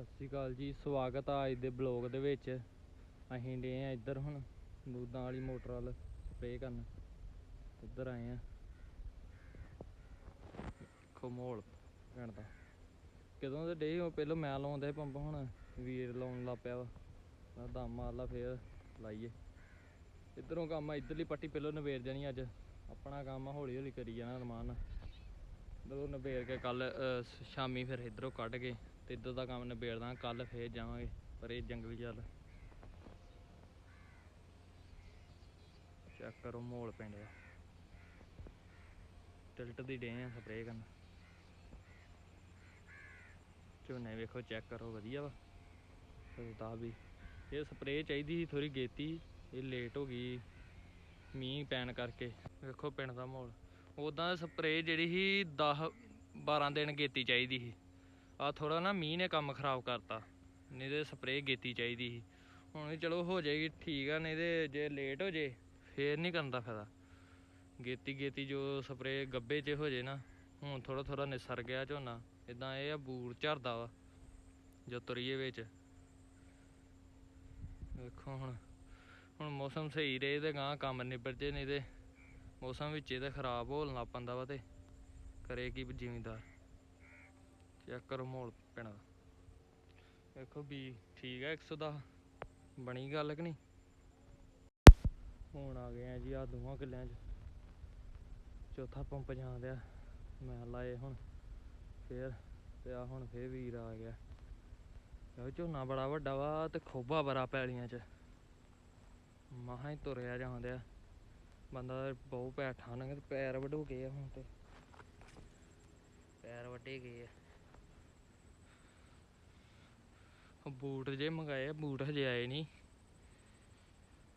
ਸਤਿ ਸ਼੍ਰੀ ਅਕਾਲ ਜੀ, ਸਵਾਗਤ ਆ ਅੱਜ ਦੇ ਬਲੌਗ ਦੇ ਵਿੱਚ। ਅਸੀਂ ਡੇ ਆ ਇੱਧਰ ਹੁਣ ਦੂਦਾਂ ਵਾਲੀ ਮੋਟਰ ਵੱਲ ਸਪਰੇਅ ਕਰਨ। ਇੱਧਰ ਆਏ ਆ। ਦੇਖੋ ਪਿੰਡ ਦਾ। ਕਦੋਂ ਦੇ ਡੇ ਉਹ, ਪਹਿਲਾਂ ਮੈਂ ਲਾਉਂਦਾ ਸੀ ਪੰਪ, ਹੁਣ ਵੀਰ ਲਾਉਣ ਲੱਗ ਪਿਆ ਵਾ। ਦਮ ਮਾਰ ਲਾ ਫੇਰ ਲਾਈਏ। ਇੱਧਰੋਂ ਕੰਮ ਆ, ਇੱਧਰਲੀ ਪੱਟੀ ਪਹਿਲਾਂ ਨਵੇੜ ਜਾਣੀ ਅੱਜ। ਆਪਣਾ ਕੰਮ ਹੌਲੀ ਹੌਲੀ ਕਰੀ ਜਾਣਾ ਰਮਾਨ ਨਾਲ। ਇੱਧਰੋਂ ਨਵੇੜ ਕੇ ਕੱਲ ਸ਼ਾਮੀ ਫਿਰ ਇੱਧਰੋਂ ਕੱਢ ਕੇ ਤੇ ਇੱਧਰ ਦਾ ਕੰਮ ਨਿਬੇੜਦਾ ਕੱਲ ਫੇਰ ਜਾਵਾਂਗੇ, ਪਰ ਇਹ ਜੰਗਲੀ ਚੱਲ ਚੈੱਕ ਕਰੋ ਮੋਲ ਪਿੰਡ ਦਾ। ਟਿਲਟ ਦੀ ਡੇ ਆ ਸਪਰੇਅ ਕਰਨ। ਝੋਨੇ ਵੇਖੋ ਚੈੱਕ ਕਰੋ, ਵਧੀਆ ਵਾ। ਤਾਂ ਵੀ। ਇਹ ਸਪਰੇਅ ਚਾਹੀਦੀ ਸੀ ਥੋੜੀ ਗੇਤੀ। ਇਹ ਲੇਟ ਹੋ ਗਈ। ਮੀਂਹ ਪੈਣ ਕਰਕੇ। ਵੇਖੋ ਪਿੰਡ ਦਾ ਮਾਹੌਲ ਉਦਾਂ ਸਪਰੇਅ ਜਿਹੜੀ ਸੀ 10 12 ਦਿਨ ਗੇਤੀ ਚਾਹੀਦੀ ਸੀ। ਆ ਥੋੜਾ ਨਾ ਮੀਂਹ ਨੇ ਕੰਮ ਖਰਾਬ ਕਰਤਾ। ਨਹੀਂ ਤੇ ਸਪਰੇਅ ਗੇਤੀ ਚਾਹੀਦੀ ਸੀ। ਹੁਣ ਵੀ ਚਲੋ ਹੋ ਜਾਏਗੀ, ਠੀਕ ਆ, ਨਹੀਂ ਤੇ ਜੇ ਲੇਟ ਹੋ ਜੇ, ਫੇਰ ਨਹੀਂ ਕਰਨ ਦਾ ਫਾਇਦਾ। ਗੇਤੀ ਗੇਤੀ ਜੋ ਸਪਰੇਅ ਗੱਬੇ 'ਚ ਹੋ ਜੇ ਨਾ, ਹੁਣ ਥੋੜਾ ਥੋੜਾ ਨਿਸਰ ਗਿਆ ਝੋਨਾ। ਇਦਾਂ ਇਹ ਆ ਬੂਰ ਝਰਦਾ ਵਾ, ਜੋ ਤੁਰੀਏ ਵਿੱਚ। ਵੇਖੋ ਹੁਣ ਹੁਣ ਮੌਸਮ ਸਹੀ ਰਹੇ ਤੇ ਗਾਂ ਕੰਮ ਨਿਬੜ ਜੇ ਨਹੀਂ ਤੇ ਮੌਸਮ ਵਿੱਚ ਇਹਦੇ ਖਰਾਬ ਹੋਣ ਲੱਗ ਪੈਂਦਾ ਵਾ ਤੇ ਕਰੇ ਕੀ ਜ਼ਿਮੀਂਦਾਰ। ਚੈੱਕ ਕਰੋ ਮੋਲ ਪਿੰਡ ਵੇਖੋ ਵੀ ਠੀਕ ਹੈ 110 ਬਣੀ ਗੱਲ ਕਿ ਨਹੀਂ? ਹੁਣ ਆ ਗਏ ਆ ਜੀ ਆ ਦੋਵਾਂ ਕਿੱਲਿਆਂ 'ਚ। ਚੌਥਾ ਪੰਪ ਜਾਣ ਡਿਆ ਮੈਂ ਲਾਏ ਹੁਣ ਫੇਰ ਤੇ ਆ ਹੁਣ ਫੇਰ ਵੀਰ ਆ ਗਿਆ। ਯਾਰ ਝੋਨਾ ਬੜਾ ਵੱਡਾ ਵਾ ਤੇ ਖੋਬਾ ਬੜਾ ਪੈਲੀਆਂ 'ਚ। ਮਹਾਂ ਹੀ ਤੁਰਿਆ ਜਾਂਦਿਆ ਬੰਦਾ ਬਹੁਤ ਪੈਰ ਠਾਣਗੇ ਤੇ ਪੈਰ ਵਢੋ ਗਏ ਆ ਹੁਣ ਤੇ। ਪੈਰ ਵੱਡੇ ਗਏ ਆ। ਬੂਟ ਜੇ ਮੰਗਾਏ ਬੂਟ ਹਜੇ ਆਏ ਨਹੀਂ।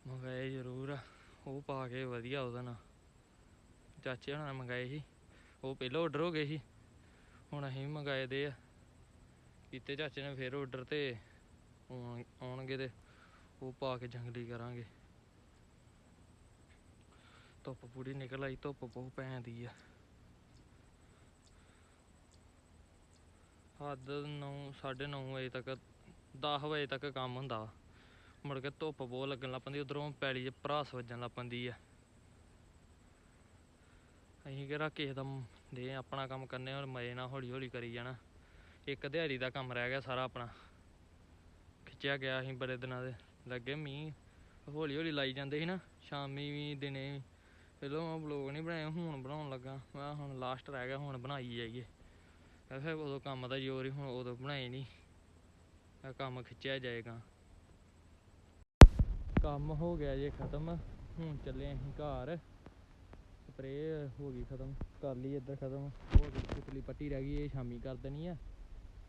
ਮੰਗਾਏ ਜ਼ਰੂਰ ਆ, ਉਹ ਪਾ ਕੇ ਵਧੀਆ ਉਹਦਾ ਨਾਲ ਚਾਚੇ ਹੁਣਾਂ ਨੇ ਮੰਗਾਏ ਸੀ, ਉਹ ਪਹਿਲਾਂ ਆਰਡਰ ਹੋ ਗਏ ਸੀ। ਹੁਣ ਅਸੀਂ ਵੀ ਮੰਗਾਏ ਦੇ ਆ। ਕੀਤੇ ਚਾਚੇ ਨੇ ਫੇਰ ਆਰਡਰ ਤੇ ਆਉਣਗੇ ਤੇ ਉਹ ਪਾ ਕੇ ਜੰਗਲੀ ਕਰਾਂਗੇ। ਧੁੱਪ ਪੂਰੀ ਨਿਕਲ ਆਈ, ਧੁੱਪ ਬਹੁਤ ਪੈਂਦੀ ਆ। ਹੱਦ 9 9:30 ਵਜੇ ਤੱਕ 10 ਵਜੇ ਤੱਕ ਕੰਮ ਹੁੰਦਾ ਵਾ। ਮੁੜ ਕੇ ਧੁੱਪ ਬਹੁਤ ਲੱਗਣ ਲੱਗ ਪੈਂਦੀ, ਉਧਰੋਂ ਪੈਲੀ 'ਚ ਭਰਾਸ ਵੱਜਣ ਲੱਗ ਪੈਂਦੀ ਆ। ਅਸੀਂ ਕਿਹੜਾ ਕਿਸੇ ਦਾ ਦੇ ਆਪਣਾ ਕੰਮ ਕਰਨੇ ਹੁਣ ਮਜ਼ੇ ਨਾਲ ਹੌਲੀ ਹੌਲੀ ਕਰੀ ਜਾਣਾ। ਇੱਕ ਦਿਹਾੜੀ ਦਾ ਕੰਮ ਰਹਿ ਗਿਆ ਸਾਰਾ ਆਪਣਾ। ਖਿੱਚਿਆ ਗਿਆ ਅਸੀਂ ਬੜੇ ਦਿਨਾਂ ਦੇ। ਲੱਗੇ ਮੀਂਹ, ਹੌਲੀ ਹੌਲੀ ਲਾਈ ਜਾਂਦੇ ਸੀ ਨਾ, ਸ਼ਾਮੀ ਵੀ ਦਿਨੇ ਵੀ। ਪਹਿਲਾਂ ਮੈਂ ਬਲੌਗ ਨਹੀਂ ਬਣਾਇਆ, ਹੁਣ ਬਣਾਉਣ ਲੱਗਾ। ਮੈਂ ਕਿਹਾ ਹੁਣ ਲਾਸਟ ਰਹਿ ਗਿਆ, ਹੁਣ ਬਣਾਈ ਜਾਈਏ। ਮੈਂ ਫਿਰ ਉਦੋਂ ਕੰਮ ਦਾ ਜ਼ੋਰ ਹੀ ਹੁਣ ਉਦੋਂ ਬਣਾਏ ਨਹੀਂ ਇਹ ਕੰਮ ਖਿੱਚਿਆ ਜਾਏਗਾ। ਕੰਮ ਹੋ ਗਿਆ ਜੇ ਖਤਮ, ਹੁਣ ਚੱਲੇ ਅਸੀਂ ਘਰ। ਸਪਰੇਅ ਹੋ ਗਈ ਖਤਮ, ਕਰ ਲਈ ਇੱਧਰ ਖਤਮ। ਹੋ ਗਈ ਪਿਛਲੀ ਪੱਟੀ ਰਹਿ ਗਈ, ਇਹ ਸ਼ਾਮੀ ਕਰ ਦੇਣੀ ਆ।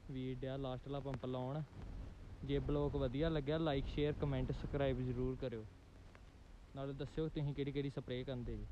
ਵੀਰ ਡਿਆ ਲਾਸਟ ਵਾਲਾ ਪੰਪ ਲਾਉਣ। ਜੇ ਬਲੌਗ ਵਧੀਆ ਲੱਗਿਆ ਲਾਈਕ ਸ਼ੇਅਰ ਕਮੈਂਟ ਸਬਸਕ੍ਰਾਈਬ ਜ਼ਰੂਰ ਕਰਿਓ। ਨਾਲੇ ਦੱਸਿਓ ਤੁਸੀਂ ਕਿਹੜੀ ਕਿਹੜੀ ਸਪਰੇਅ ਕਰਦੇ ਜੀ।